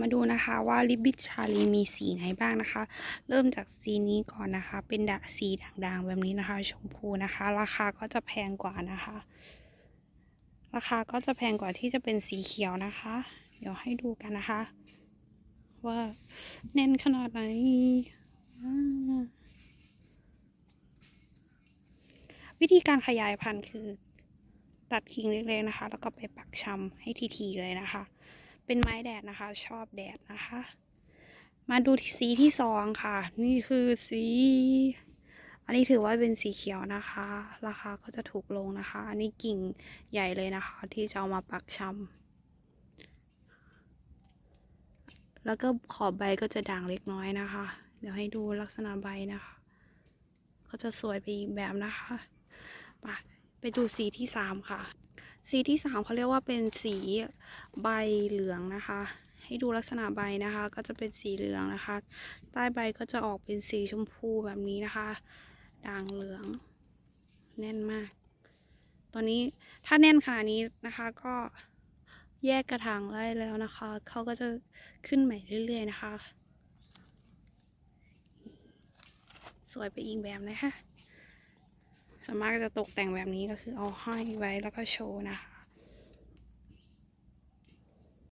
มาดูนะคะว่าลิปบิทชาลีมีสีไหนบ้างนะคะ เริ่มจากสีนี้ก่อนนะคะ เป็นดะสีด่างๆแบบนี้นะคะ ชมพูนะคะ ราคาก็จะแพงกว่านะคะ ราคาก็จะแพงกว่าที่จะเป็นสีเขียวนะคะ เดี๋ยวให้ดูกันนะคะ ว่าแน่นขนาดไหนวิธีการขยายพันธุ์คือ ตัดกิ่งเล็กๆนะคะ แล้วก็ไปปักชำให้ทีๆเลยนะคะ เป็นไม้แดดนะคะ ชอบแดดนะคะ มาดูสีที่สองค่ะ นี่คือสี อันนี้ถือว่าเป็นสีเขียวนะคะ ราคาก็จะถูกลงนะคะ อันนี้กิ่งใหญ่เลยนะคะ ที่จะเอามาปักชำแล้วก็ขอบใบก็จะด่างเล็กน้อยนะคะ เดี๋ยวให้ดูลักษณะใบนะคะ ก็จะสวยไปอีกแบบนะคะไปไปดูสีที่สามค่ะ สีที่สามเขาเรียกว่าเป็นสีใบเหลืองนะคะ ให้ดูลักษณะใบนะคะ ก็จะเป็นสีเหลืองนะคะ ใต้ใบก็จะออกเป็นสีชมพูแบบนี้นะคะ ด่างเหลือง แน่นมาก ตอนนี้ถ้าแน่นขนาดนี้นะคะก็แยกกระถางได้แล้วนะคะ เขาก็จะขึ้นใหม่เรื่อยๆนะคะ สวยไปอีกแบบนะคะ ส่วนมากก็จะตกแต่งแบบนี้ก็คือเอาห้อยไว้แล้วก็โชว์นะคะ